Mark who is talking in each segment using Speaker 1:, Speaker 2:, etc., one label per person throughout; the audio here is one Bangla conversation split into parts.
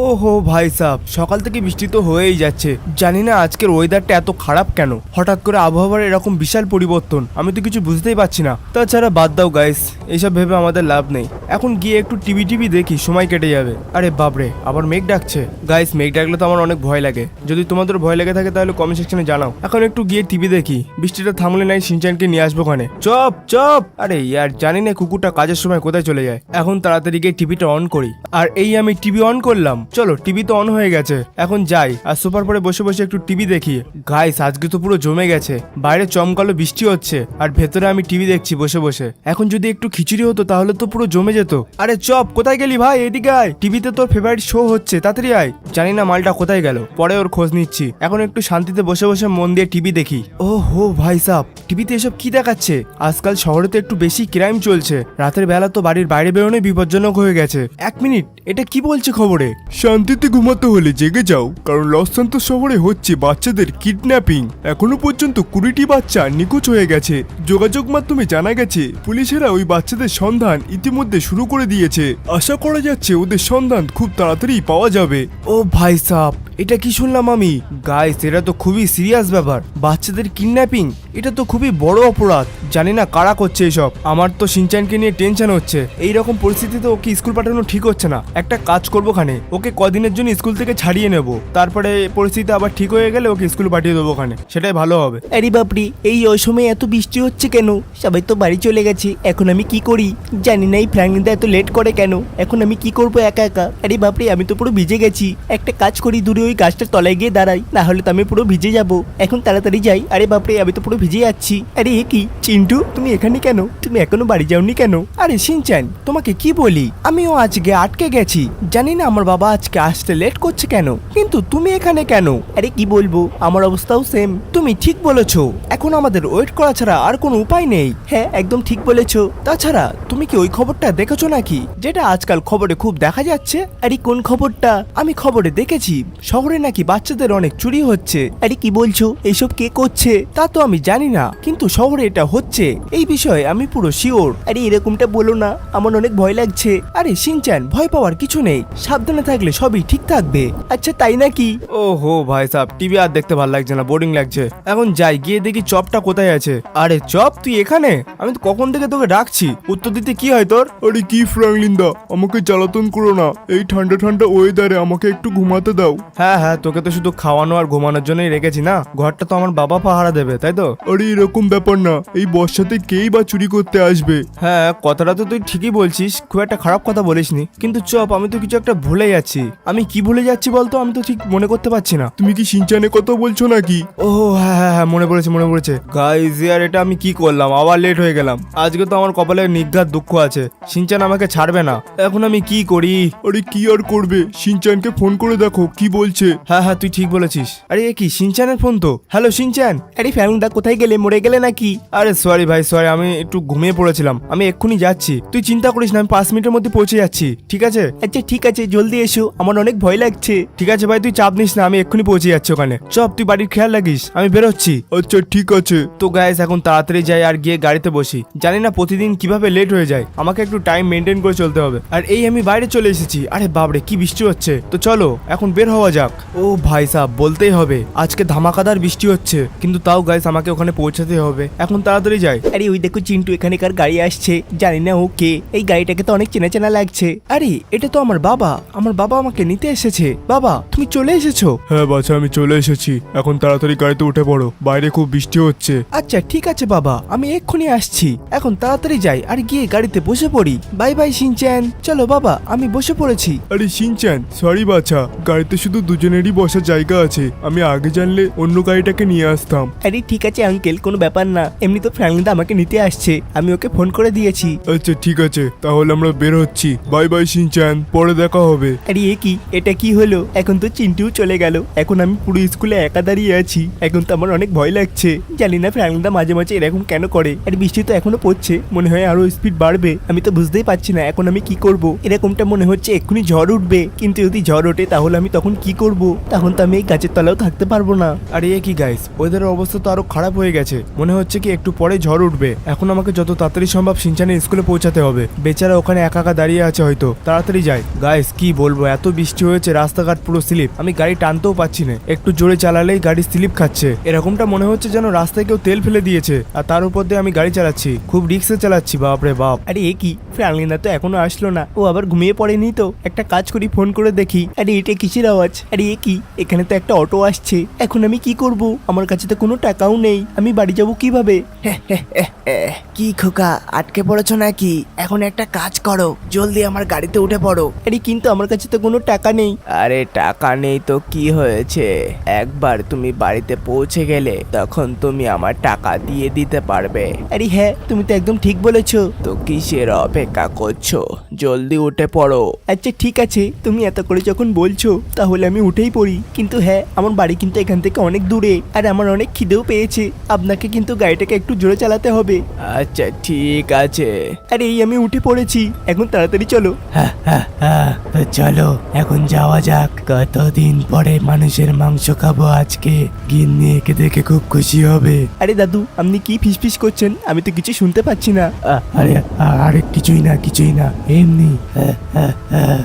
Speaker 1: ওহো ভাই সাহ সকাল থেকে বৃষ্টি তো হয়েই যাচ্ছে। জানি না আজকের ওয়েদারটা এত খারাপ কেন। হঠাৎ করে আবহাওয়ার এরকম বিশাল পরিবর্তন, আমি তো কিছু বুঝতেই পারছি না। তাছাড়া বাদ দাও গাইস এইসব ভেবে আমাদের লাভ নেই। এখন গিয়ে একটু টিভি টিভি দেখি, সময় কেটে যাবে। আরে বাপরে, আবার মেঘ ডাকছে। গাইস মেঘ ডাকলে তো আমার অনেক ভয় লাগে। যদি তোমাদের ভয় লেগে থাকে তাহলে কমেন্ট সেকশনে জানাও। এখন একটু গিয়ে টিভি দেখি। বৃষ্টিটা থামলে নাই, সিনচানকে নিয়ে আসব ওখানে। চপ চপ! আরে ইয়ার, জানি না কুকুরটা কাজের সময় কোথায় চলে যায়। এখন তাড়াতাড়ি গিয়ে টিভিটা অন করি। আর এই আমি টিভি অন করলাম। চলো টিভি তো অন হয়ে গেছে। এখন যাই, আর সুপার পরে বসে বসে একটু টিভি দেখি। গাইস আজকে তো পুরো জমে গেছে। বাইরে চমকালো বৃষ্টি হচ্ছে, আর ভেতরে আমি টিভি দেখছি বসে বসে। এখন যদি একটু খিচুড়ি হতো, তাহলে তো পুরো জমে যেত। আরে চপ, কোথায় গেলি ভাই? এদিকে আয়। টিভিতে তোর ফেভারিট শো হচ্ছে, তাড়াতাড়ি আয়। জানি না মালটা কোথায় গেল, পরে ওর খোঁজ নিচ্ছি। এখন একটু শান্তিতে বসে বসে মন দিয়ে টিভি দেখি। ও হো ভাই সাহ টিভিতে এসব কি দেখাচ্ছে? আজকাল শহরে তো একটু বেশি ক্রাইম চলছে। রাতের বেলা তো বাড়ির বাইরে বেরোনোই বিপজ্জনক হয়ে গেছে। এক মিনিট, এটা কি বলছে খবরে?
Speaker 2: শান্তিতে ঘুমাতে হলে জেগে যাও, কারণ লসান্ত শহরে হচ্ছে বাচ্চাদের কিডন্যাপিং এখনও পর্যন্ত কুড়িটি বাচ্চা নিখোঁজ হয়ে গেছে। যোগাযোগ মাধ্যমে জানা গেছে, পুলিশেরা ওই বাচ্চাদের সন্ধান ইতিমধ্যে শুরু করে দিয়েছে। আশা করা যাচ্ছে ওদের সন্ধান খুব তাড়াতাড়ি পাওয়া যাবে।
Speaker 1: ও ভাই সাহ এটা কি শুনলাম আমি? গাইস এটা তো খুবই সিরিয়াস ব্যাপার। বাচ্চাদের কিডন্যাপিং এটা তো খুবই বড় অপরাধ। জানি না কারা করছে এসব। আমার তো সিনচানকে নিয়ে টেনশন হচ্ছে। এই রকম পরিস্থিতিতে ওকে স্কুল পাঠানো ঠিক হচ্ছে না? একটা কাজ করব খানে ওকে কদিনের জন্য স্কুল থেকে ছাড়িয়ে নেব। তারপরে পরিস্থিতি আবার ঠিক হয়ে গেলে ওকে স্কুল পাঠিয়ে দেবো ওখানে। সেটাই ভালো হবে।
Speaker 3: আরে বাপরি, এই অসময়ে এত বৃষ্টি হচ্ছে কেন? সবাই তো বাড়ি চলে গেছে, এখন আমি কি করি? জানি না এই ফ্র্যাঙ্কলিনদা এত লেট করে কেন? এখন আমি কি করব একা একা? আরে বাপরে, আমি তো পুরো ভিজে গেছি। একটা কাজ করি, দূরে ওই গাছটার তলায় গিয়ে দাঁড়াই, না হলে তো আমি পুরো ভিজে যাব। এখন তাড়াতাড়ি যাই। আরে বাপরে, আমি তো পুরো ভিজে যাচ্ছি। আরে এ কি? চিন্টু, তুমি এখানে কেন? তুমি এখনও বাড়ি যাওনি কেন?
Speaker 1: আরে সিনচান তোমাকে কি বলি? আমিও আজকে আটকে গেছি। জানি না আমার বাবা আজকে আসতে লেট করছে কেন? কিন্তু তুমি এখানে কেন?
Speaker 3: আরে কি বলব? আমার অবস্থাও সেম
Speaker 1: তুমি ঠিক বলেছ। এখন আমাদের ওয়েট করা ছাড়া আর কোনো উপায় নেই।
Speaker 3: হ্যাঁ একদম ঠিক বলেছ।
Speaker 1: তাছাড়া, তুমি কি ওই খবরটা দেখেছ নাকি? যেটা আজকাল খবরে খুব দেখা যাচ্ছে।
Speaker 3: আরে কোন খবরটা?
Speaker 1: আমি খবরে দেখেছি। শহরে নাকি বাচ্চাদের অনেক চুরি হচ্ছে।
Speaker 3: আরে কি বলছো? এইসব কে করছে?
Speaker 1: তা তো আমি জানি না। কিন্তু শহরে এটা হচ্ছে। এই বিষয়ে আমি পুরো শিওর
Speaker 3: আরে এরকমটা বলো না। আমার অনেক ভয় লাগছে।
Speaker 1: আরে সিনচান ভয় পাওয়ার কিছু নেই। সাবধানে থাকলে সবই ঠিক থাকবে।
Speaker 3: আচ্ছা তাই নাকি?
Speaker 1: ও হো ভাই সাহ টিভি আর দেখতে ভালো লাগছে না বোরিং লাগছে। এখন যাই গিয়ে দেখি চপটা কোথায় আছে। আরে চপ? তুই এখানে? আমি তো কখন থেকে তোকে ডাকছি। উত্তর দিতে কি হয় তোর?
Speaker 2: আরে কি ফ্রাঙ্কলিন্দা আমাকে জ্বালাতন করো না। এই ঠান্ডা ঠান্ডা ওয়েদারে আমাকে একটু ঘুমাতে দাও।
Speaker 1: হ্যাঁ হ্যাঁ তোকে তো শুধু খাওয়ানো আর ঘুমানোর জন্যই রেখেছি না? ঘরটা তো আমার বাবা পাহারা দেবে তাই তো?
Speaker 2: আরে এরকম ব্যাপার না। এই বর্ষাতে কেই বা চুরি করতে আসবে?
Speaker 1: হ্যাঁ কথাটা তো তুই ঠিকই বলছিস খুব একটা খারাপ কথা বলিসনি। কিন্তু চপ আমি তো কিছু একটা ভুলে যাচ্ছি। আমি কি ভুলে যাচ্ছি বলতো? আমি তো ঠিক মনে করতে পারছি না।
Speaker 2: তুমি কি সিনচানে কথা বলছো নাকি?
Speaker 1: ও হ্যাঁ হ্যাঁ হ্যাঁ মনে পড়েছে মনে পড়েছে। গাইজ ইয়ার এটা আমি কি করলাম? আবার লেট হয়ে গেলাম। আজকে তো আমার কপালে নিঘাত দুঃখ আছে। সিনচান আমাকে ছাড়বে না। এখন আমি কি করি?
Speaker 2: আরে কি আর করবে? সিনচানকে ফোন করে দেখো কি বলছে।
Speaker 1: হ্যাঁ হ্যাঁ তুই ঠিক বলেছিস। আরে এ কি সিনচানের ফোন তো? Hello Shinchan.
Speaker 3: আরে ফ্যামিলিটা কোথায় গেলে? মরে গেলে নাকি?
Speaker 1: আরে সরি ভাই সরি আমি একটু ঘুমিয়ে পড়েছিলাম। আমি এক্ষুনি যাচ্ছি। তুই চিন্তা করিস না আমি পাঁচ মিনিটের মধ্যে পৌঁছে যাচ্ছি। ঠিক আছে?
Speaker 3: আচ্ছা ঠিক আছে জলদি এসো। আমার অনেক ভয় লাগছে।
Speaker 1: ঠিক আছে ভাই, তুই চাপ নিস না, আমি এক্ষুনি পৌঁছে যাচ্ছি ওখানে। চপ, তুই বাড়ির খেয়াল রাখিস, আমি বেরোচ্ছি।
Speaker 2: আচ্ছা ঠিক আছে।
Speaker 1: তো গ্যাস এখন তাড়াতাড়ি যাই আর গিয়ে গাড়িতে বসি। জানি না প্রতিদিন কীভাবে লেট হয়ে যায়। আমাকে একটু টাইম মেনটেন করে চলতে হবে। আর এই আমি বাইরে চলে এসেছি। আরে বাবরে কি বৃষ্টি হচ্ছে। তো চলো, এখন বের হওয়া যাক। ও ভাই সাহ বলতেই হবে। আজকে ধামাকাদার বৃষ্টি হচ্ছে। কিন্তু তাও গাইস আমাকে ওখানে পৌঁছাতে হবে। এখন তাড়াতাড়ি যাই।
Speaker 3: আরে ওই দেখো চিন্টু, এখানেকার গাড়ি আসছে। জানি না ও কে। এই গাড়িটাকে তো অনেক চেনা চেনা লাগছে।
Speaker 1: আরে, এটা তো আমার বাবা। আমার বাবা আমাকে নিতে এসেছে। বাবা তুমি চলে এসেছ?
Speaker 2: হ্যাঁ বাচ্চা আমি চলে এসেছি। এখন তাড়াতাড়ি গাড়িতে উঠে পড়ো। বাইরে খুব বৃষ্টি হচ্ছে।
Speaker 1: আচ্ছা ঠিক আছে বাবা আমি এক্ষুনি আসছি। এখন তাড়াতাড়ি যাই আর গিয়ে গাড়িতে বসে পড়ি। Bye bye Shinchan. চলো বাবা আমি বসে পড়েছি।
Speaker 2: আরে সিনচান সরি বাছা গাড়িতে শুধু দুজনেরই বসার জায়গা আছে। আমি আগে জানলে অন্য গাড়িটাকে নিয়ে আসতাম।
Speaker 3: আরে ঠিক আছে আঙ্কেল কোনো ব্যাপার না। এমনি তো ফ্যামিলিটা আমাকে নিতে আসছে। আমি ওকে ফোন করে দিয়েছি।
Speaker 2: আচ্ছা ঠিক আছে তাহলে আমরা বের হচ্ছি। বাই বাই সিনচান পরে দেখা হবে।
Speaker 3: আরে এ কি? এটা কি হলো? এখন তো চিন্টুও চলে গেল। এখন আমি পুরো স্কুলে একা দাঁড়িয়ে আছি। এখন তো আমার অনেক ভয় লাগছে। জানি না ফ্যামিলিটা মাঝে মাঝে এরকম কেন করে। আর বৃষ্টি তো এখনও পড়ছে। মনে হয় আরও স্পিড বাড়বে। আমি তো বুঝতেই পারছি না এখন আমি কি করব। এরকমটা মনে হচ্ছে এক্ষুনি ঝড় উঠবে। কিন্তু যদি ঝড় ওঠে তাহলে আমি তখন কি করব? তখন তো আমি এই গাছের তলাও থাকতে পারব না।
Speaker 1: আরে এ কি গাইস ওয়েদারের অবস্থা তো আরও খারাপ হয়ে গেছে। মনে হচ্ছে কি একটু পরে ঝড় উঠবে। এখন আমাকে যত তাড়াতাড়ি সম্ভব সিনচানের স্কুলে পৌঁছাতে হবে। বেচারা ওখানে একা একা দাঁড়িয়ে আছে হয়তো। তাড়াতাড়ি যাই। গাইস কি বলব এত বৃষ্টি হয়েছে রাস্তাঘাট পুরো স্লিপ। আমি গাড়ি টানতেও পাচ্ছি না। একটু জোরে চালালেই গাড়ি স্লিপ খাচ্ছে। এরকমটা মনে হচ্ছে যেন রাস্তায় কেউ তেল ফেলে দিয়েছে। আর তার উপর দিয়ে আমি গাড়ি চালাচ্ছি। খুব রিক্সে চালাচ্ছি বাপরে বাপ।
Speaker 3: আরে এ কি? ফ্রাঙ্কলিনা তো এখনও আসলো না। ও আবার ঘুমিয়ে পড়েনি তো? একটা কাজ করি ফোন করে দেখি। আরে এটা কিসের আওয়াজ? আরে এ কি? এখানে তো একটা অটো আসছে। এখন আমি কি করব? আমার কাছে তো কোনো টাকাও নেই। আমি বাড়ি যাব কীভাবে?
Speaker 4: কি খোকা আটকে পড়েছো নাকি? এখন একটা কাজ করো। জলদি আমার গাড়িতে উঠে পড়ো।
Speaker 3: আরে কিন্তু আমার কাছে তো কোনো টাকা নেই।
Speaker 4: আরে টাকা নেই তো কি হয়েছে? একবার তুমি বাড়িতে পৌঁছে গেলে তখন তুমি আমার টাকা দিয়ে দিতে পারবে।
Speaker 3: আরে হ্যাঁ তুমি তো একদম ঠিক বলেছ।
Speaker 4: তো কিসের অপেক্ষা করছ? জলদি উঠে পড়ো।
Speaker 3: আচ্ছা ঠিক আছে। তুমি এত করে যখন বলছো তাহলে আমি উঠেই পড়ি। কিন্তু হ্যাঁ আমার বাড়ি কিন্তু এখান থেকে অনেক দূরে আর আমার অনেক খিদেও পেয়েছে। আপনাকে কিন্তু গাড়িটাকে একটু জোরে চালাতে হবে।
Speaker 4: আচ্ছা ঠিক আছে।
Speaker 3: আরে এই আমি উঠে পড়েছি। এখন তাড়াতাড়ি চলো।
Speaker 5: তো চলো এখন যাওয়া যাক। কতদিন পরে মানুষের মাংস খাব আজকে? গিন্নি একে দেখে খুব খুশি হবে।
Speaker 3: আরে দাদু আপনি কি ফিসফিস করছেন? আমি তো কিছু শুনতে পাচ্ছি না।
Speaker 5: আ- আরে আ- আরে কিছুই না কিছুই না। এমনি হ্যাঁ, হ্যাঁ, হ্যাঁ।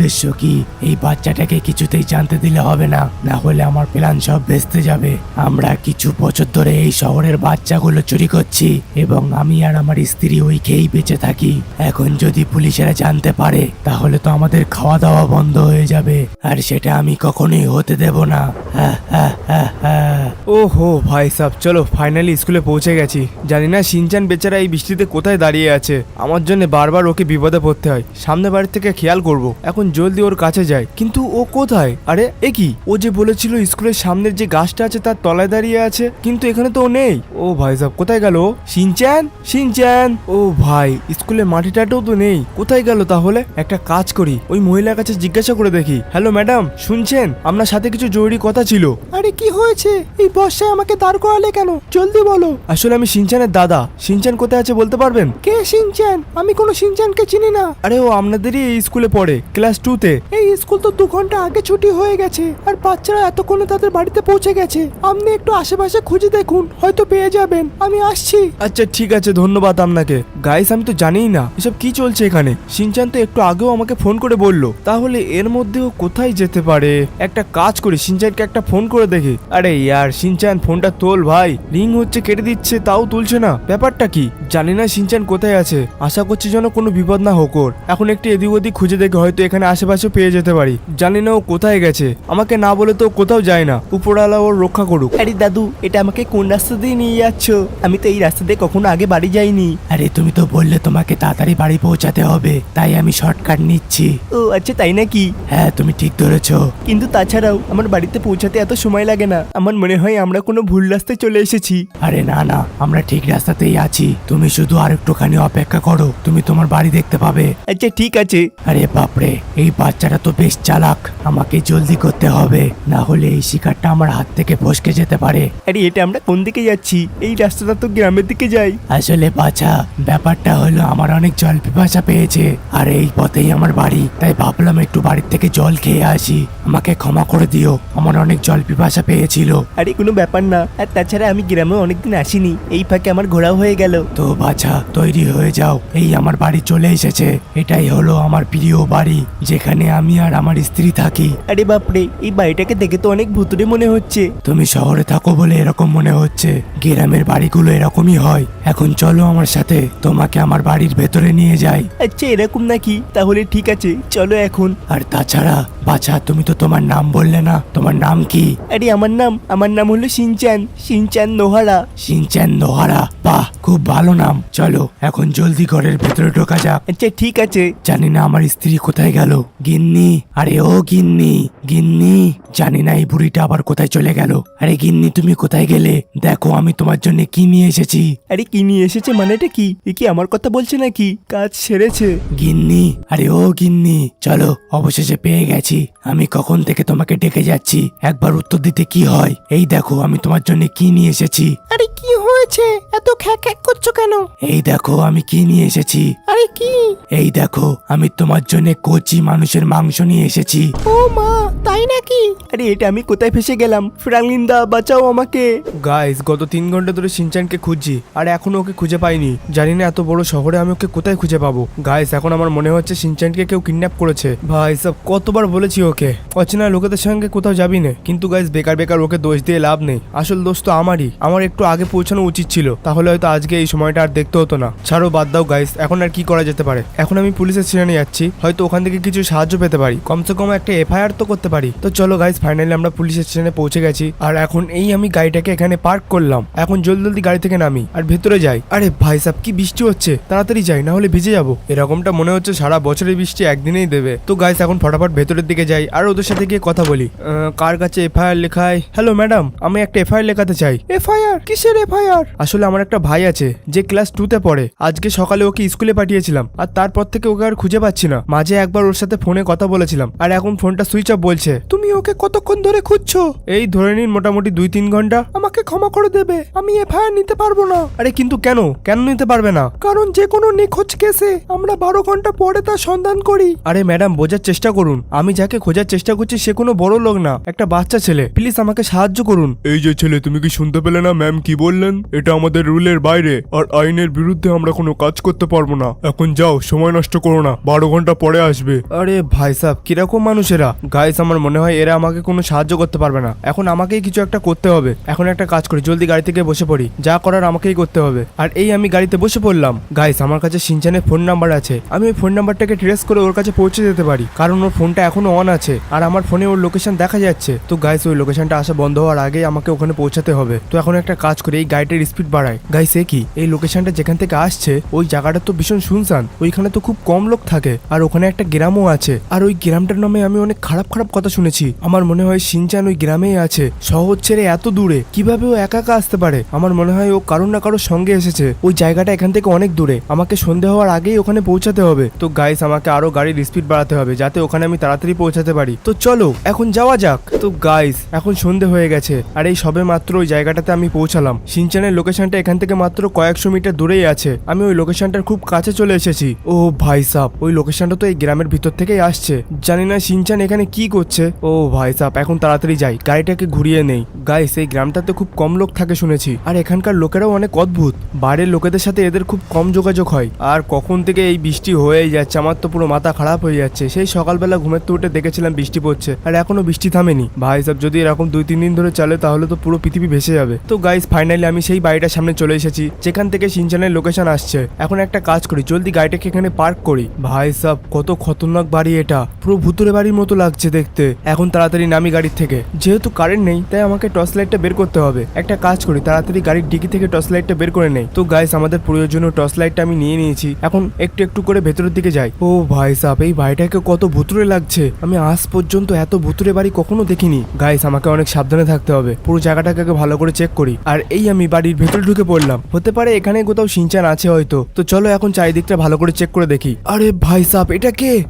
Speaker 5: উদ্দেশ্য কি? এই বাচ্চাটাকে কিছুতেই জানতে দিলে হবে না। না হলে আমার প্ল্যান সব ভেস্তে যাবে। আমরা কিছু বছর ধরে এই শহরের বাচ্চাগুলো চুরি করছি এবং আমি আর আমার স্ত্রী ওই খেয়েই বেঁচে থাকি। এখন যদি পুলিশেরা জানতে পারে, তাহলে তো আমাদের খাওয়া দাওয়া বন্ধ হয়ে যাবে। আর সেটা আমি কখনোই হতে দেব না। হ্যাঁ হ্যাঁ হ্যাঁ হ্যাঁ।
Speaker 1: ওহো, ভাই সাহ চলো ফাইনালি স্কুলে পৌঁছে গেছি। জানি না সিনচান বেচারা এই বৃষ্টিতে কোথায় দাঁড়িয়ে আছে। আমার জন্য বারবার ওকে বিপদে পড়তে হয়। সামনে বাড়ি থেকে খেয়াল করব। এখন জলদি ওর কাছে যায় কিন্তু ও কোথায়? আরে এ কি? ও যে বলেছিল স্কুলের সামনের যে গাছটা আছে তার তলায় দাঁড়িয়ে আছে কিন্তু এখানে তো ও নেই। ও ভাই সাহ কোথায় গেল ও? সিনচান সিনচান ও ভাই স্কুলের মাটিটাটাও তো নেই। কোথায় গেল তাহলে? একটা কাজ করি ওই মহিলার কাছে জিজ্ঞাসা করে দেখি। হ্যালো ম্যাডাম শুনছেন? আপনার সাথে কিছু জরুরি কথা ছিল।
Speaker 3: আরে কি হয়েছে? এই বর্ষায় আমাকে দাঁড় করালে কেন? জলদি বলো।
Speaker 1: আসলে আমি সিনচানের দাদা। সিনচান কোথায় আছে বলতে পারবেন?
Speaker 3: কে সিনচান আমি কোনো সিনচানকে চিনি না।
Speaker 1: আরে ও আপনাদেরই এই স্কুলে পড়ে ক্লাস টু তে।
Speaker 3: এই স্কুল তো দু ঘণ্টা আগে ছুটি হয়ে গেছে, আর বাচ্চারা এতক্ষণে তাদের বাড়িতে পৌঁছে গেছে। আপনি একটু আশেপাশে খুঁজে দেখুন, হয়তো পেয়ে যাবেন। আমি আসছি।
Speaker 1: আচ্ছা ঠিক আছে, ধন্যবাদ আপনাকে। গাইস আমি তো জানিই না, এসব কি চলছে এখানে? সিনচান তো একটু আগেও আমাকে ফোন করে বলল। তাহলে এর মধ্যেও কোথায় যেতে পারে? একটা কাজ করি, সিনচানকে একটা ফোন করে দেখি। আরে ইয়ার, সিনচান, ফোনটা তোল ভাই। রিং হচ্ছে কেটে দিচ্ছে, তাও তুলছে না। ব্যাপারটা কি? জানি না সিনচান কোথায় আছে। আশা করছি যেন কোনো বিপদ না হোক এখন একটু এদিক ওদিক খুঁজে দেখে হয়তো এখানে আশেপাশে পেয়ে যেতে পারি। জানি না ও কোথায় গেছে। আমাকে না বলে তো কোথাও যায় না। উপরওয়ালা ওর রক্ষা করুক।
Speaker 3: আরে দাদু এটা আমাকে কোন রাস্তা দিয়ে নিয়ে যাচ্ছ? আমি তো এই রাস্তা দিয়ে কখনো আগে বাড়ি যাইনি।
Speaker 5: আরে তুমি তো বললে তোমাকে তাড়াতাড়ি বাড়ি পৌঁছাতে হবে। তাই আমি শর্টকাট নিচ্ছি।
Speaker 3: ও আচ্ছা তাই নাকি?
Speaker 5: হ্যাঁ তুমি ঠিক ধরেছো।
Speaker 3: কিন্তু তাছাড়াও আমার বাড়িতে পৌঁছাতে এত সময় লাগে না। আমার মনে হয় আমরা কোনো ভুল রাস্তায় চলে এসেছি।
Speaker 5: আরে না না আমরা ঠিক রাস্তাতেই আছি। তুমি শুধু আর একটুখানি অপেক্ষা করো। তুমি তোমার বাড়ি দেখতে পাবে।
Speaker 3: আচ্ছা ঠিক আছে।
Speaker 5: আরে বাপরে। এই বাচ্চাটা তো বেশ চালাক। আমাকে জলদি করতে হবে। না হলে এই শিকারটা আমার হাত থেকে ফসকে যেতে পারে।
Speaker 3: আরে এটা আমরা কোন দিকে যাচ্ছি? এই রাস্তাটা তো গ্রামের দিকে যাই
Speaker 5: আসলে বাছা ব্যাপারটা হলো আমার অনেক জল পিপাসা পেয়েছে। আর এই পথেই আমার বাড়ি। তাই ভাবলাম একটু বাড়ির থেকে জল খেয়ে আসি। আমাকে ক্ষমা করে দিও। আমার অনেক জল পিপাসা পেয়েছিল।
Speaker 3: আরে কোনো ব্যাপার না। আর তাছাড়া আমি গ্রামে অনেকদিন আসিনি। এই ফাঁকে আমার ঘোরাও হয়ে গেল।
Speaker 5: তো বাছা তৈরি হয়ে যাও। এই আমার বাড়ি চলে এসেছে। এটাই হলো আমার প্রিয় বাড়ি। যেখানে আমি আর আমার স্ত্রী থাকি।
Speaker 3: আরে বাপরে এই বাড়িটাকে দেখে তো অনেক ভুতুরে মনে হচ্ছে।
Speaker 5: তুমি শহরে থাকো বলে এরকম মনে হচ্ছে। গ্রামের বাড়িগুলো এরকমই হয়। এখন চলো আমার সাথে তোমাকে আমার বাড়ির ভেতরে নিয়ে যাই।
Speaker 3: আচ্ছা এরকম নাকি? তাহলে ঠিক আছে চলো এখন।
Speaker 5: আর তাছাড়া বাছা তুমি তো তোমার নাম বললে না। তোমার নাম কি?
Speaker 3: আরে আমার নাম আমার নাম হলো Shinchan Shinchan Nohara.
Speaker 5: Shinchan Nohara বাহ খুব ভালো নাম। চলো এখন জলদি ঘরের ভেতরে ঢোকা যাক।
Speaker 3: আচ্ছা ঠিক আছে।
Speaker 5: জানি না আমার স্ত্রী কোথায় গেল। গিন্নি আরে ও গিন্নি গিন্নি জানি না এই বুড়িটা আবার কোথায় চলে গেল। আরে গিন্নি তুমি কোথায় গেলে? দেখো আমি তোমার জন্য কি নিয়ে এসেছি।
Speaker 3: আরে কি নিয়ে এসেছে মানেটা কি? এ কি আমার কথা বলছে নাকি? কাজ সেরেছে।
Speaker 5: গিন্নি আরে ও গিন্নি চলো অবশেষে পেয়ে গেছি। আমি কখন থেকে তোমাকে ডেকে যাচ্ছি? একবার উত্তর দিতে কি হয়? এই দেখো আমি তোমার জন্য কি নিয়ে এসেছি।
Speaker 3: আরে কি হয়েছে? এত খ্যাক খ্যাক করছ কেন?
Speaker 5: এই দেখো আমি কি নিয়ে এসেছি।
Speaker 3: আরে কি?
Speaker 5: এই দেখো আমি তোমার জন্য কচি মানুষের মাংস নিয়ে এসেছি।
Speaker 3: ও মা তাই নাকি? আরে এটা আমি কোথায় ফেসে গেলাম? ফ্রাঙ্কলিন দা বাঁচাও আমাকে।
Speaker 1: গাইস গত তিন ঘণ্টা ধরে সিনচানকে খুঁজছি আর এখনও ওকে খুঁজে পাইনি। জানি না এত বড় শহরে আমি ওকে কোথায় খুঁজে পাবো। গাইস এখন আমার মনে হচ্ছে সিনচানকে কেউ কিডন্যাপ করেছে। ভাই সব কতবার বলেছি ওকে। অচেনা লোকেদের সঙ্গে কোথাও যাবি না। কিন্তু গাইস বেকার বেকার ওকে দোষ দিয়ে লাভ নেই। আসল দোষ তো আমারই। আমার একটু আগে পৌঁছানো উচিত ছিল। তাহলে হয়তো আজকে এই সময়টা আর দেখতে হতো না। ছাড়ো বাদ দাও গাইস এখন আর কি করা যেতে পারে? এখন আমি পুলিশের স্টেশনে যাচ্ছি। হয়তো ওখান থেকে কিছু সাহায্য পেতে পারি। কমসে কম একটা এফআইআর তো করতে পারি। তো চলো গাইস ফাইনালি আমরা পুলিশ স্টেশনে পৌঁছে গেছি। আর এখন এই আমি গাড়িটাকে এখানে পার্ক করলাম। এখন জলদি জলদি গাড়ি থেকে নামি। আর ভেতরে যাই। আরে ভাই সাহেব কি বৃষ্টি হচ্ছে? তাড়াতাড়ি যাই, না হলে ভিজে যাব। এরকমটা মনে হচ্ছে সারা বছরের বৃষ্টি একদিনেই দেবে। তো গাইস এখন ফটাফট ভেতরের দিকে যাই। আর ওদের সাথে গিয়ে কথা বলি। কার কাছে এফআইআর লেখায়? হ্যালো ম্যাডাম আমি একটা এফআইআর লেখাতে চাই। এফআইআর কিসের এফআইআর আসলে আমার একটা ভাই আছে, যে ক্লাস টুতে পড়ে। আজকে সকালে ওকে স্কুলে পাঠিয়েছিলাম। আর তারপর থেকে ওকে আর খুঁজে পাচ্ছি না। মাঝে একবার ওর সাথে ফোনে কথা বলেছিলাম, আর এখন ফোনটা সুইচ অফ বলছে। তুমি ওকে কতক্ষণ ধরে খুঁজছো? এই ধরে নিন মোটামুটি দুই তিন ঘণ্টা। আমাকে ক্ষমা করে দেবে। আমি এফআইআর নিতে পারব না। আরে কিন্তু কেন? কেন নিতে পারবে না? কারণ যে কোনো নিখোঁজ কেসে আমরা বারো ঘণ্টা পরে তার সন্ধান করি। আরে ম্যাডাম, বোঝার চেষ্টা করুন। আমি যাকে খোঁজার চেষ্টা করছি, সে কোনো বড় লোক না। একটা বাচ্চা ছেলে। প্লিজ আমাকে সাহায্য করুন।
Speaker 2: এই যে ছেলে, তুমি কি শুনতে পেলে না ম্যাম কি বললেন? এটা আমাদের রুলের বাইরে, আর আইনের বিরুদ্ধে আমরা কোনো কাজ করতে পারব না। এখন যাও, সময় নষ্ট করো না। বারো ঘণ্টা পরে আসবে।
Speaker 1: আরে ভাই সাহেব, কীরকম মানুষেরা গাইস আমার মনে হয় এরা আমাকে কোনো সাহায্য করতে পারবে না। এখন আমাকেই কিছু একটা করতে হবে। এখন একটা কাজ করি, জলদি গাড়ি থেকে বসে পড়ি। যা করার আমাকেই করতে হবে। আর এই আমি গাড়িতে বসে পড়লাম। গাইস আমার কাছে সিনচানের ফোন নাম্বার আছে। আমি ওই ফোন নাম্বারটাকে ট্রেস করে ওর কাছে পৌঁছে যেতে পারি। কারণ ওর ফোনটা এখনও অন আছে। আর আমার ফোনে ওর লোকেশন দেখা যাচ্ছে। তো গাইস ওই লোকেশনটা আসা বন্ধ হওয়ার আগেই আমাকে ওখানে পৌঁছাতে হবে। তো এখন একটা কাজ করি, এই গাড়িটার স্পিড বাড়ায় গাইস এ কি? এই লোকেশনটা যেখান থেকে আসছে, ওই জায়গাটা তো ভীষণ শুনশান। ওইখানে তো খুব কম লোক থাকে। আর ওখানে একটা গ্রামও আছে। আর ওই গ্রামটার নামে আমি অনেক খারাপ খারাপ কথা শুনেছি। আমার মনে হয় সিনচান ওই গ্রামেই আছে। শহর ছেড়ে এত দূরে, কীভাবে ও একা একা আসতে পারে? আমার মনে হয় ও কারোর না কারোর সঙ্গে এসেছে। ওই জায়গাটা এখান থেকে অনেক দূরে। আমাকে সন্ধে হওয়ার আগেই ওখানে পৌঁছাতে হবে। তো গাইস আমাকে আরও গাড়ির স্পিড বাড়াতে হবে, যাতে ওখানে আমি তাড়াতাড়ি পৌঁছাতে পারি। তো চলো, এখন যাওয়া যাক। তো গাইস এখন সন্ধে হয়ে গেছে। আর এই সবে মাত্র ওই জায়গাটাতে আমি পৌঁছালাম। সিনচানের লোকেশনটা এখান থেকে মাত্র কয়েকশো মিটার দূরেই আছে। আমি ওই লোকেশনটার খুব কাছে চলে এসেছি। ও ভাই সাহ ওই লোকেশনটা তো এই গ্রামের ভিতর থেকেই আসছে। জানি না সিনচান এখানে কি করছে। ও ভাই সাহ এখন তাড়াতাড়ি যাই। গাড়িটাকে ঘুরিয়ে নেই। গাইস সেই গ্রামটাতে খুব কম লোক থাকে শুনেছি। আর এখানকার লোকেরাও অনেক অদ্ভুত। বাইরের লোকেদের সাথে এদের খুব কম যোগাযোগ হয়। আর কখন থেকে এই বৃষ্টি হয়েই যাচ্ছে, আমার তো পুরো মাথা খারাপ হয়ে যাচ্ছে। সেই সকালবেলা ঘুমের তো উঠে দেখেছিলাম বৃষ্টি পড়ছে, আর এখনও বৃষ্টি থামেনি। ভাই সাহেব যদি এরকম দুই, তিন দিন ধরে চলে, তাহলে তো পুরো পৃথিবী ভেসে যাবে। তো গাইস ফাইনালি আমি সেই বাড়িটার সামনে চলে এসেছি, যেখান থেকে সিনচানের লোকেশন আসছে। এখন একটা কাজ করি, জলদি গাড়িটাকে এখানে পার্ক করি। ভাই সাহেব কত খতরনাক বাড়ি এটা। পুরো ভুতুরে বাড়ির মতো লাগছে দেখতে। এখন তাড়াতাড়ি নামি গাড়ির থেকে। যেহেতু কারেন্ট নেই, তাই আমাকে টর্চ লাইটটা বের করতে হবে। একটা কাজ করি, তাড়াতাড়ি গাড়ির ডিকি থেকে টর্চ লাইটটা বের করে নেই। তো গাইস আমাদের প্রয়োজনীয় টর্চ লাইটটা আমি নিয়ে নিয়েছি। এখন একটু একটু করে ভেতরের দিকে যাই। ও ভাই সাহেব, এই বাড়িটাকে কত ভুতুরে লাগছে। আমি আজ পর্যন্ত এত ভুতুরে বাড়ি কখনো দেখিনি। গাইস আমাকে অনেক সাবধানে থাকতে হবে। পুরো জায়গাটাকে ভালো করে চেক করি। আর এই আমি বাড়ির ভেতরে ঢুকে পড়লাম। হতে পারে এখানে কোথাও সিনচান আছে হয়তো। তো চলো এখন চারিদিকটা ভালো করে চেক করে দেখি। আরে ভাই সাহেব, এটা কে?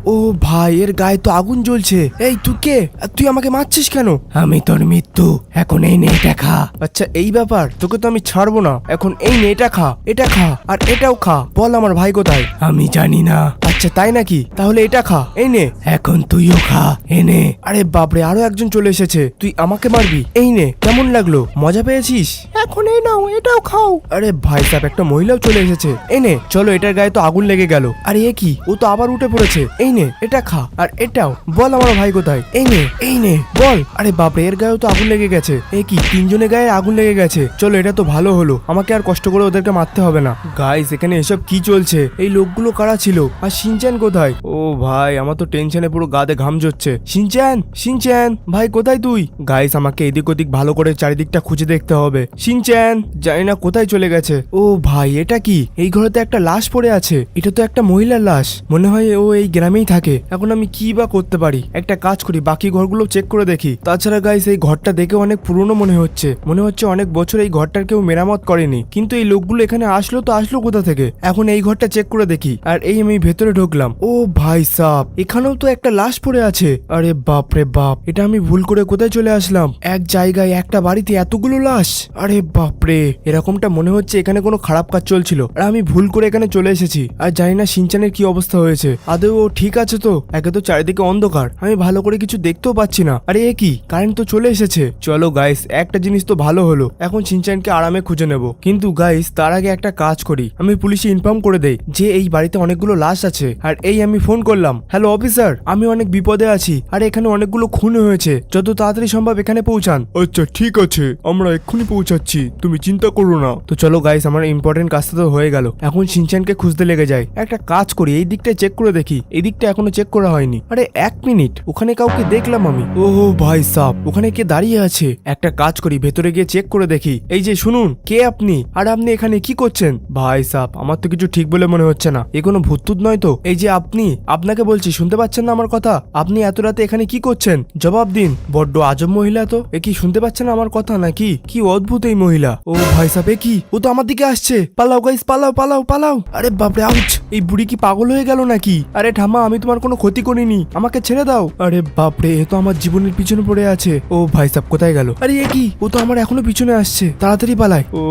Speaker 1: ভাই এর গায়ে তো আগুন জ্বলছে। এই তুই কে? আর তুই আমাকে মারছিস কেন?
Speaker 5: আমি তোর মৃত্যু। এখন এই নে এটা খা।
Speaker 1: আচ্ছা এই ব্যাপার? তোকে তো আমি ছাড়বো না। এখন এই নে এটা খা এটা খা আর এটাও খা। বল আমার ভাই কোথায়?
Speaker 5: আমি জানি না।
Speaker 1: আচ্ছা তাই নাকি? তাহলে এটা খা এই নে।
Speaker 5: এখন তুইও খা এনে
Speaker 1: আরে বাপরে আরও একজন চলে এসেছে। তুই আমাকে মারবি এই নে। কেমন লাগল? মজা পেয়েছিস? এখন এই নাও এটাও খাও। আরে ভাই সাহেব একটা মহিলাও চলে এসেছে। এনে চলো এটার গায়ে তো আগুন লেগে গেল। আরে এ কি? ও তো আবার উঠে পড়েছে। এই নে। এটা খা। আর এটাও। বল আমার ভাই কোথায়? এই নে এই নে, বল। আরে বাপরে, এর গায়েও তো আগুন লেগে গেছে। এ কি, তিনজনের গায়ে আগুন লেগে গেছে? চলো, এটা তো ভালো হলো। আমাকে আর কষ্ট করে ওদেরকে মারতে হবে না। গাইস এখানে এসব কি চলছে? এই লোকগুলো কারা ছিল? আর সিনচ্যান কোথায়? ও ভাই, আমার তো টেনশনে পুরো গাদে ঘাম জচ্ছে সিনচ্যান সিনচ্যান, ভাই কোথায় তুই? গাইস আমাকে এদিক ওদিক ভালো করে চারিদিকটা খুঁজে দেখতে হবে। সিনচ্যান, জানি না কোথায় চলে গেছে। ও ভাই, এটা কি? এই ঘরেতে একটা লাশ পড়ে আছে। এটা তো একটা মহিলার লাশ। মনে হয় ও এই গ্রামেই থাকে। এখন আমি কি বা করতে পারি? একটা কাজ করি, বাকি ঘরগুলো চেক করে দেখি। তাছাড়া গাইস এই ঘরটা দেখে অনেক পুরনো মনে হচ্ছে। মনে হচ্ছে অনেক বছর এই ঘরটার কেউ মেরামত করেনি। কিন্তু এই লোকগুলো এখানে আসলো তো আসলো কোথা থেকে? এখন এই ঘরটা চেক করে দেখি। আর এই আমি ভেতরে ঢুকলাম। ও ভাই সাপ এখানেও তো একটা লাশ পড়ে আছে। আরে বাপ রে বাপ, এটা আমি ভুল করে কোথায় চলে আসলাম? এক জায়গায় একটা বাড়িতে এতগুলো লাশ? আরে বাপ রে, এরকমটা মনে হচ্ছে এখানে কোনো খারাপ কাজ চলছিল। আর আমি ভুল করে এখানে চলে এসেছি। আর জানি না সিনচানের কি অবস্থা হয়েছে। আদৌ ও ঠিক আছে তো একে তো চারিদিকে অন্ধকার আমি ভালো করে কিছু দেখতেও পাচ্ছি না। আরে এ কি? কারেন্ট তো চলে এসেছে। চলো গাইস একটা জিনিস তো ভালো হলো। এখন সিনচানকে আরামে খুঁজে নেব। কিন্তু গাইস তার আগে একটা কাজ করি। আমি পুলিশে ইনফর্ম করে দেই যে এই বাড়িতে অনেকগুলো লাশ আছে। আর এই আমি ফোন করলাম। হ্যালো অফিসার আমি অনেক বিপদে আছি। আর এখানে অনেকগুলো খুন হয়েছে। যত তাড়াতাড়ি সম্ভব এখানে পৌঁছান।
Speaker 2: আচ্ছা ঠিক আছে। আমরা এক্ষুনি পৌঁছাচ্ছি। তুমি চিন্তা করো না।
Speaker 1: তো চলো গাইস আমার ইম্পর্টেন্ট কাজটা তো হয়ে গেল। এখন সিনচানকে খুঁজতে লেগে যায় একটা কাজ করি এই দিকটা চেক করে দেখি। এই দিকটা এখনও চেক করা হয়নি। আরে, এক মিনিট। ওখানে কাউকে দেখলাম আমি। ও ভাই সাপ ওখানে কে দাঁড়িয়ে আছে? একটা কাজ করি, ভেতরে গিয়ে চেক করে দেখি। এই যে, শুনুন, কে আপনি? আর আপনি এখানে কি করছেন? ভাই সাপ আমার তো কিছু ঠিক বলে মনে হচ্ছে না। এ কোনো ভূতুত নয় তো? এই যে আপনি, আপনাকে বলছি, শুনতে পাচ্ছেন না আমার কথা? আপনি এত রাতে এখানে কি করছেন? জবাব দিন। বড্ড আজব মহিলা তো। এ কি, শুনতে পাচ্ছেন আমার কথা নাকি? কি অদ্ভুত এই মহিলা। ও ভাই সাহেব এ কি? ও তো আমার দিকে আসছে। পালাও গাইস পালাও পালাও পালাও। আরে বাপরে আউচ এই বুড়ি কি পাগল হয়ে গেল নাকি? আরে ঠাম্মা, আমি তোমার কোনো ক্ষতি করিনি। আমাকে ছেড়ে দাও। আরে বাপরে, এ তো আমার জীবনের পিছনে পড়ে আছে। ও ভাই সাহেব কোথায় গেল? আরে এ কি? ও তো আমার এখনও পিছনে আসছে। তাড়াতাড়ি পালায়। ও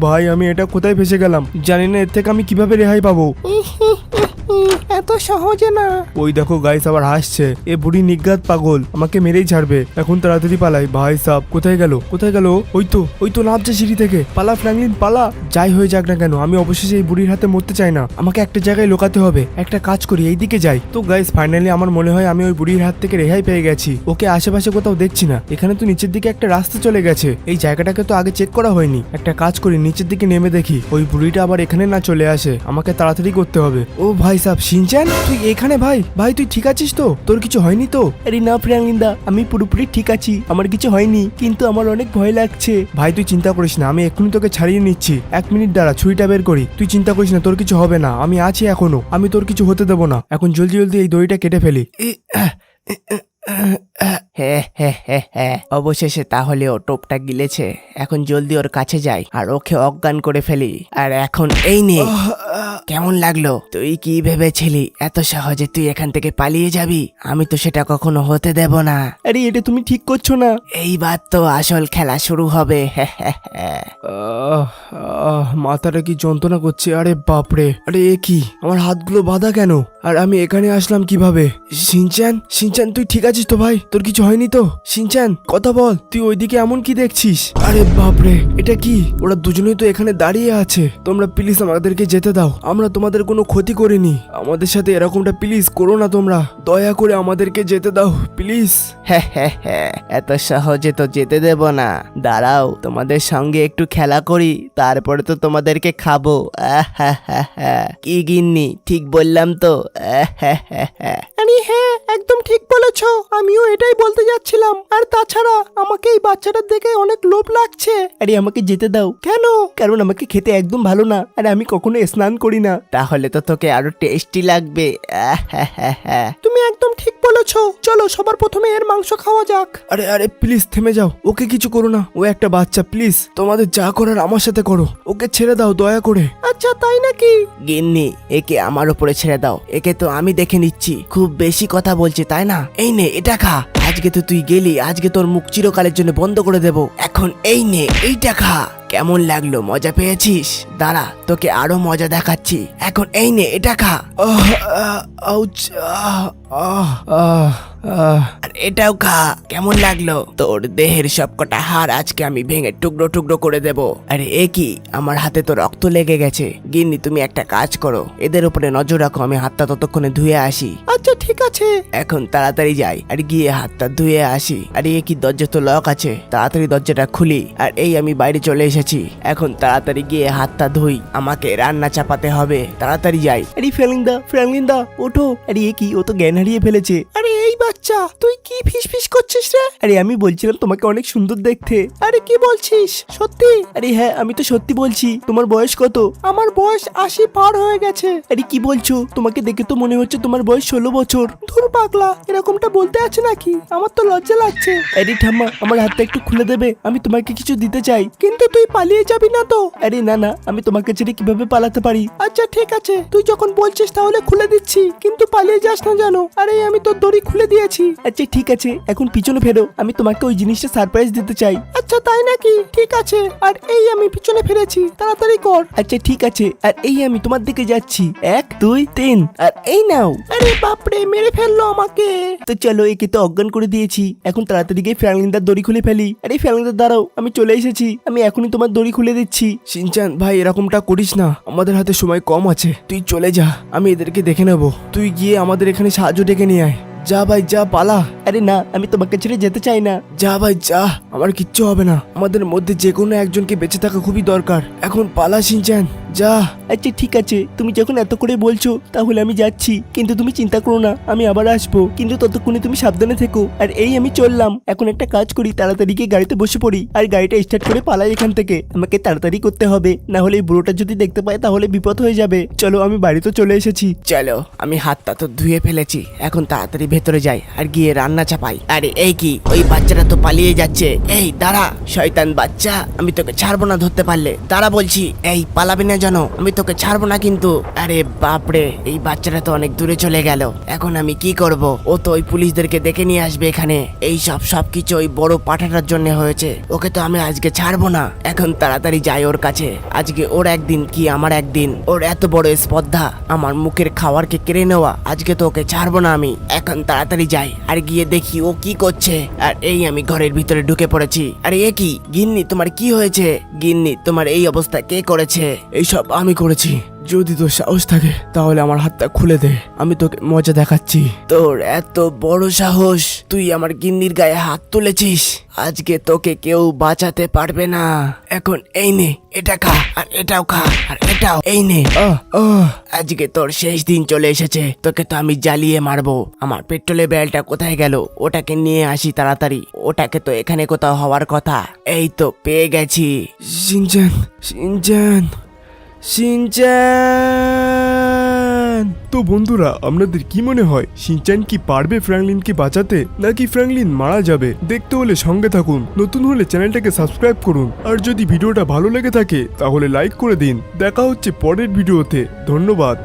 Speaker 1: ভাই, আমি এটা কোথায় ফেসে গেলাম? জানি না, এর থেকে আমি কীভাবে রেহাই পাবো?
Speaker 3: এত সহজে না।
Speaker 1: ওই দেখো গাইস আবার হাসছে। এ বুড়ি নিজ্ঞাত পাগল, আমাকে মেরেই ছাড়বে। এখন তাড়াতাড়ি পালাই। ভাই সাহ কোথায় গেল? কোথায় গেল? ওই তো ওই তো নামছে সিঁড়ি থেকে। পালা ফ্র্যাঙ্কলিন, পালা। যাই হয়ে যাক না কেন, আমি অবশেষে এই বুড়ির হাতে মরতে চাই না। আমাকে একটা জায়গায় লোকাতে হবে, একটা কাজ করি এই দিকে যাই। তো গাইস ফাইনালি আমার মনে হয় আমি ওই বুড়ির হাত থেকে রেহাই পেয়ে গেছি। ওকে আশেপাশে কোথাও দেখছি না। এখানে তো নিচের দিকে একটা রাস্তা চলে গেছে। এই জায়গাটাকে তো আগে চেক করা হয়নি। একটা কাজ করি, নিচের দিকে নেমে দেখি। ওই বুড়িটা আবার এখানে না চলে আসে। আমাকে তাড়াতাড়ি করতে হবে। ও ভাই সাহ সিনচান তুই এখানে ভাই? ভাই, তুই ঠিক আছিস তো? তোর কিছু হয়নি তো?
Speaker 3: আরে না প্রিয়াঙ্গিন্দা আমি পুরোপুরি ঠিক আছি। আমার কিছু হয়নি, কিন্তু আমার অনেক ভয় লাগছে।
Speaker 1: ভাই, তুই চিন্তা করিস না, আমি এক্ষুনি তোকে ছাড়িয়ে নিচ্ছি। এক মিনিট দাঁড়া, ছুরিটা বের করি। তুই চিন্তা করিস না, তোর কিছু হবে না। আমি আছি এখনও, আমি তোর কিছু হতে দেবো না। এখন জলদি জলদি এই দড়িটা কেটে ফেলি।
Speaker 4: অবশেষে তাহলে ও টোপটা গিলেছে। এখন জলদি ওর কাছে যাই আর ওকে অজ্ঞান করে ফেলি। আর এখন এই নে। কেমন লাগল? তুই কি ভেবেছিলি? এত সহজে তুই এখান থেকে পালিয়ে যাবি? আমি তো সেটা কখনো হতে দেব না।
Speaker 3: আরে এটা তুমি ঠিক করছ না।
Speaker 4: এইবার তো আসল খেলা শুরু হবে।
Speaker 1: মাথাটা কি যন্ত্রণা করছে? আরে বাপরে। আরে এ কি? আমার হাতগুলো বাঁধা কেন? আর আমি এখানে আসলাম কীভাবে? সিনচান সিনচান তুই ঠিক আছিস তো ভাই? তোর কিছু হয়নি তো? সিনচান কথা বল তুই ওইদিকে এমন কি দেখছিস? আরে বাপরে এটা কি? ওরা দুজনেই তো এখানে দাঁড়িয়ে আছে। তোমরা প্লিজ আমাদেরকে যেতে দাও। আমরা তোমাদের কোনো ক্ষতি করিনি। আমাদের সাথে এরকমটা প্লিজ করো না তোমরা। দয়া করে আমাদেরকে যেতে দাও প্লিজ
Speaker 4: হে হে হে, এত সহজে তো যেতে দেব না। দাঁড়াও তোমাদের সঙ্গে একটু খেলা করি তারপরে তো তোমাদেরকে খাব। আহ, হা, হা, হা। কি গিন্নি ঠিক বললাম তো। আহ, হা, হা, হা।
Speaker 3: আরে হ্যাঁ একদম ঠিক বলেছ আমিও এটাই বলতে যাচ্ছিলাম। আর তাছাড়া আমাকে এই বাচ্চাটার দেখে অনেক লোভ লাগছে। আরে আমাকে যেতে দাও। কেন? কারণ আমাকে খেতে একদম ভালো না আর আমি কখনো স্নান করি না।
Speaker 4: তাহলে তো তোকে আরও টেস্টি লাগবে। আহ, হা, হা, হা।
Speaker 3: তুমি একদম বলেছ? চলো সবার প্রথমে এর মাংস খাওয়া যাক।
Speaker 1: আরে আরে প্লিজ থেমে যাও। ওকে কিছু করো না। ও একটা বাচ্চা প্লিজ তোমাদের যা করার আমার সাথে করো। ওকে ছেড়ে দাও দয়া করে।
Speaker 3: আচ্ছা তাই নাকি?
Speaker 4: গিন্নি একে আমার উপরে ছেড়ে দাও। একে তো আমি দেখে নিচ্ছি। খুব বেশি কথা বলছে তাই না? এই নে এটা খা। আজকে তো তুই গেলি আজকে তোর মুখ চিরকালের জন্য বন্ধ করে দেব। এখন এই নে এইটা খা। কেমন লাগল মজা পেয়েছিস? দাঁড়া তোকে আরও মজা দেখাচ্ছি। এখন এই নে এটা খা।
Speaker 1: আউচ, আহ, আহ, আহ, আহ।
Speaker 4: আর এটাও খা কেমন লাগল? তোর দেহের সবকটা হাড় আজকে আমি ভেঙে টুকরো টুকরো করে দেব। আরে এ কি? আমার হাতে তো রক্ত লেগে গেছে। গিন্নি তুমি একটা কাজ করো। এদের উপরে নজর রাখো আমি হাতটা ততক্ষণে ধুয়ে আসি।
Speaker 3: আচ্ছা ঠিক আছে।
Speaker 4: এখন তাড়াতাড়ি যাই আর গিয়ে হাতটা ধুয়ে আসি। আর এ কি দরজা তো লক আছে। তাড়াতাড়ি দরজাটা খুলি। আর এই আমি বাইরে চলে এসেছি। এখন তাড়াতাড়ি গিয়ে হাতটা ধুই। আমাকে রান্না চাপাতে হবে। তাড়াতাড়ি যাই।
Speaker 3: আরে ফ্র্যাঙ্কলিন্দা ফ্র্যাঙ্কলিন্দা ওঠো। আরে এ কি ও তো জ্ঞান হারিয়ে ফেলেছে। আরে, এই বাচ্চা, তুই কি ফিস করছিস রে? আরে, আমি বলছিলাম তোমাকে অনেক সুন্দর দেখতে। আরে, কি বলছিস? সত্যি? আরে হ্যাঁ আমি তো সত্যি বলছি। তোমার বয়স কত? আমার বয়স আশি পার হয়ে গেছে। আরে, কি বলছো? তোমাকে দেখে তো মনে হচ্ছে তোমার বয়স ষোলো বছর। ধুর পাগলা, এরকমটা বলতে আছে নাকি? আমার তো লজ্জা লাগছে। আরে, ঠাম্মা, আমার হাতটা একটু খুলে দেবে। আমি তোমাকে কিছু দিতে চাই। কিন্তু তুই পালিয়ে যাবি না তো? আরে, না না, আমি তোমাকে ছেড়ে কীভাবে পালাতে পারি? আচ্ছা ঠিক আছে। তুই যখন বলছিস তাহলে খুলে দিচ্ছি। কিন্তু পালিয়ে যাস না জানো আরে, আমি তোর দড়ি খুলে দিয়েছি। আচ্ছা ঠিক আছে, এখন পিছনে ফেরো। আমি তোমাকে ওই জিনিসটা সারপ্রাইজ দিতে চাই। আচ্ছা তাই নাকি? ঠিক আছে। আর এই আমি পিছনে ফিরেছি তাড়াতাড়ি কর। আচ্ছা ঠিক আছে। আর এই আমি তোমার দিকে যাচ্ছি। এক, দুই, তিন। আর এই নাও। আরে বাপরে, মেরে ফেলল আমাকে। তো চলো, একে তো অজ্ঞান করে দিয়েছি। এখন তাড়াতাড়ি গিয়ে ফ্যামিলিদার দড়ি খুলে ফেলি। আরে ফ্যামিলিদার দাঁড়াও, আমি চলে এসেছি। আমি এখনই তোমার দড়ি খুলে দিচ্ছি।
Speaker 1: সিনচান, ভাই, এরকমটা করিস না। আমাদের হাতে সময় কম আছে। তুই চলে যা। আমি এদেরকে দেখে নেব। তুই গিয়ে আমাদের এখানে সাহায্য ডেকে নিয়ে আয়। যা ভাই যা পালা।
Speaker 3: আরে না আমি তোমাকে ছেড়ে যেতে চাই না।
Speaker 1: যা ভাই যা। আমার কিচ্ছু হবে না। আমাদের মধ্যে যে কোনো একজনকে বেঁচে থাকা খুবই দরকার। এখন পালা সিনচান যা।
Speaker 3: আচ্ছা ঠিক আছে। তুমি যখন এত করে বলছো, তাহলে আমি যাচ্ছি। কিন্তু তুমি চিন্তা করো না, আমি আবার আসব। কিন্তু ততক্ষণে তুমি সাবধানে থেকো। আর এই আমি চললাম। এখন একটা কাজ করি, তাড়াতাড়ি গিয়ে গাড়িতে বসে পড়ি। আর গাড়িটা স্টার্ট করে পালাই এখান থেকে। আমাকে তাড়াতাড়ি করতে হবে। না হলে এই বুড়োটা যদি দেখতে পায়, তাহলে বিপদ হয়ে যাবে। চলো, আমি বাড়িতে চলে এসেছি।
Speaker 4: চলো, আমি হাত হাতটা তো ধুয়ে ফেলেছি। এখন তাড়াতাড়ি ভেতরে যাই আর গিয়ে রান্না চাপাই। আরে, এই কি? ওই বাচ্চাটা তো পালিয়ে যাচ্ছে। এই, দাঁড়া, শয়তান বাচ্চা। আমি তোকে ছাড়বো না ধরতে পারলে। দাঁড়া বলছি, এই, পালাবি না জানো, আমি তোকে ছাড়বো না কিন্তু। আরে বাপরে, এই বাচ্চাটা তো অনেক দূরে চলে গেল। এখন আমি কি করব? ও তো ওই পুলিশদেরকে ডেকে নিয়ে আসবে এখানে। এই সব, সবকিছু ওই বড় পাঠাটার জন্য হয়েছে। ওকে তো আমি আজকে ছাড়বো না। এখন তাড়াতাড়ি যাই ওর কাছে। আজকে ওর একদিন কি আমার একদিন? ওর এত বড় স্পর্ধা, আমার মুখের খাবারকে কেড়ে নেওয়া। আজকে তো ওকে ছাড়বো না আমি। এখন তাড়াতাড়ি যাই। আর গিয়ে দেখি ও কি করছে। আর এই আমি ঘরের ভিতরে ঢুকে পড়েছি। আরে এ কি? গিন্নি, তোমার কি হয়েছে? গিন্নি, তোমার এই অবস্থা কে করেছে?
Speaker 1: এইসব আমি করেছি। যদি তোর সাহস থাকে, তাহলে আমার হাতটা খুলে দে। আমি তোকে মজা দেখাচ্ছি।
Speaker 4: তোর এত বড় সাহস, তুই আমার গিন্নির গায়ে হাত তুলেছিস। আজকে তোকে কেউ বাঁচাতে পারবে না। এখন এই নে, এটা খা, আর এটাও খা, আর এটাও এই নে। আজকে তোর শেষ দিন চলে এসেছে। তোকে তো আমি জ্বালিয়ে মারবো। আমার পেট্রোলের ব্যালটা কোথায় গেল? ওটাকে নিয়ে আসি তাড়াতাড়ি। ওটাকে তো এখানে কোথাও হওয়ার কথা। এই তো পেয়ে গেছি।
Speaker 1: Shinchan Shinchan. সিনচান
Speaker 2: তো বন্ধুরা, আপনাদের কি মনে হয় সিনচান কি পারবে ফ্র্যাঙ্কলিনকে বাঁচাতে, নাকি ফ্র্যাঙ্কলিন মারা যাবে? দেখতে হলে সঙ্গে থাকুন, নতুন হলে চ্যানেলটাকে সাবস্ক্রাইব করুন, আর যদি ভিডিওটা ভালো লেগে থাকে, তাহলে লাইক করে দিন। দেখা হচ্ছে পরের ভিডিওতে। ধন্যবাদ।